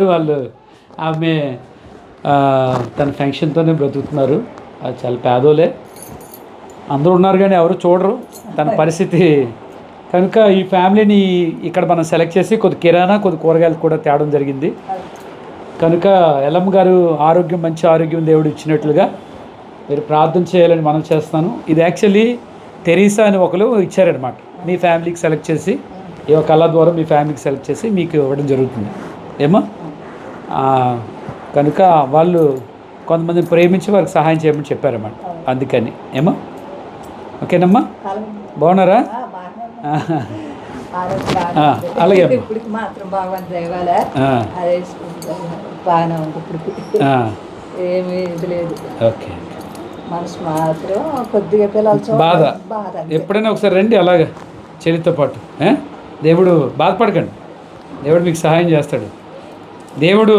వాళ్ళు ఆమె తన ఫంక్షన్తోనే బ్రతుకుతున్నారు. అది చాలా పేదోలే. అందరూ ఉన్నారు కానీ ఎవరు చూడరు. తన పరిస్థితి కనుక ఈ ఫ్యామిలీని ఇక్కడ మనం సెలెక్ట్ చేసి కొద్ది కిరాణా కొద్ది కూరగాయలు కూడా తేవడం జరిగింది. కనుక ఎల్లమ్మ గారు ఆరోగ్యం మంచి ఆరోగ్యం దేవుడు ఇచ్చినట్లుగా మీరు ప్రార్థన చేయాలని మనం చేస్తాను ఇది యాక్చువల్లీ తెరీసా అని ఒకరు ఇచ్చారనమాట మీ ఫ్యామిలీకి సెలెక్ట్ చేసి ఈ ఒక కళ ద్వారా మీ ఫ్యామిలీకి సెలెక్ట్ చేసి మీకు ఇవ్వడం జరుగుతుంది. ఏమో కనుక వాళ్ళు కొంతమందిని ప్రేమించి వారికి సహాయం చేయమని చెప్పారన్నమాట. అందుకని. ఏమో? ఓకేనమ్మా? బాగున్నారా? అలాగే మాత్రం అదే బాగానే ఉంది ఏమీ ఇది లేదు. ఓకే. మనసు మాత్రం కొద్దిగా పిల్లలు బాధ. బాధ ఎప్పుడైనా ఒకసారి రండి అలాగా. చెల్లితో పాటు? దేవుడు బాధపడకండి. దేవుడు మీకు సహాయం చేస్తాడు. దేవుడు